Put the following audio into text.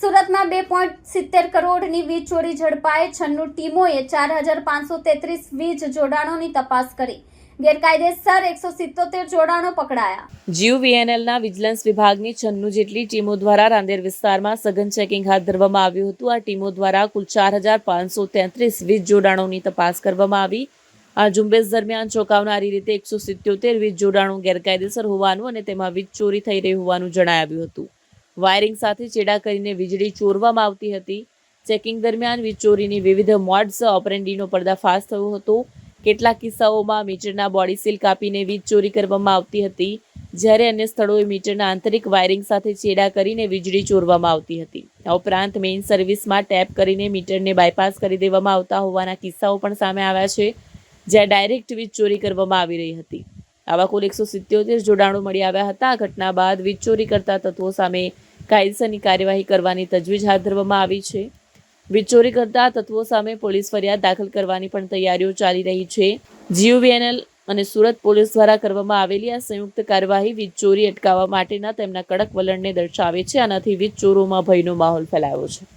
સુરતમાં બે પોઈન્ટ સિત્તેર કરોડની વીજ ચોરી ઝડપાઈ. છન્નું ટીમોએ ચાર હજાર પાંચસો તેત્રીસ વીજ જોડાણોની તપાસ કરી. ગેરકાયદેસર એકસો સિત્તોતેર જોડાણો પકડાયા. જીવ વીએનએલના વિજિલન્સ વિભાગની છન્નું જેટલી ટીમો દ્વારા રાંદેર વિસ્તારમાં સઘન ચેકિંગ હાથ ધરવામાં આવ્યું હતું. આ ટીમો દ્વારા કુલ ચાર હજાર પાંચસો તેત્રીસ વીજ જોડાણોની તપાસ કરવામાં આવી. આ ઝુંબેશ દરમિયાન ચોંકાવનારી રીતે એકસો સિત્યોતેર વીજ જોડાણો ગેરકાયદેસર હોવાનું અને તેમાં વીજ ચોરી થઈ રહી હોવાનું જણાવ્યું હતું. વાયરિંગ સાથે ચેડા કરીને વીજળી ચોરવામાં આવતી હતી. ચેકિંગ દરમિયાન વીજ ચોરીની વિવિધ મોડ્સ ઓપરેન્ડીનો પર્દાફાશ થયો હતો. કેટલાક કિસ્સાઓમાં મીટરના બોડી સીલ કાપીને વીજ ચોરી કરવામાં આવતી હતી, જ્યારે અન્ય સ્થળોએ મીટરના આંતરિક વાયરિંગ સાથે ચેડા કરીને વીજળી ચોરવામાં આવતી હતી. આ ઉપરાંત મેઇન સર્વિસમાં ટેપ કરીને મીટરને બાયપાસ કરી દેવામાં આવતા હોવાના કિસ્સાઓ પણ સામે આવ્યા છે, જ્યાં ડાયરેક્ટ વીજ ચોરી કરવામાં આવી રહી હતી. આવા કુલ એકસો સિત્યોતેર જોડાણો મળી આવ્યા હતા. આ ઘટના બાદ વીજ ચોરી કરતા તત્વો સામે કાયદેસરની કાર્યવાહી કરવાની તજવીજ હાથ ધરવામાં આવી છે. વીજ ચોરી કરતા તત્વો સામે પોલીસ ફરિયાદ દાખલ કરવાની પણ તૈયારીઓ ચાલી રહી છે. જીયુવીએનએલ અને સુરત પોલીસ દ્વારા કરવામાં આવેલી આ સંયુક્ત કાર્યવાહી વીજ ચોરી અટકાવવા માટેના તેમના કડક વલણને દર્શાવે છે. આનાથી વીજ ચોરોમાં ભયનો માહોલ ફેલાયો છે.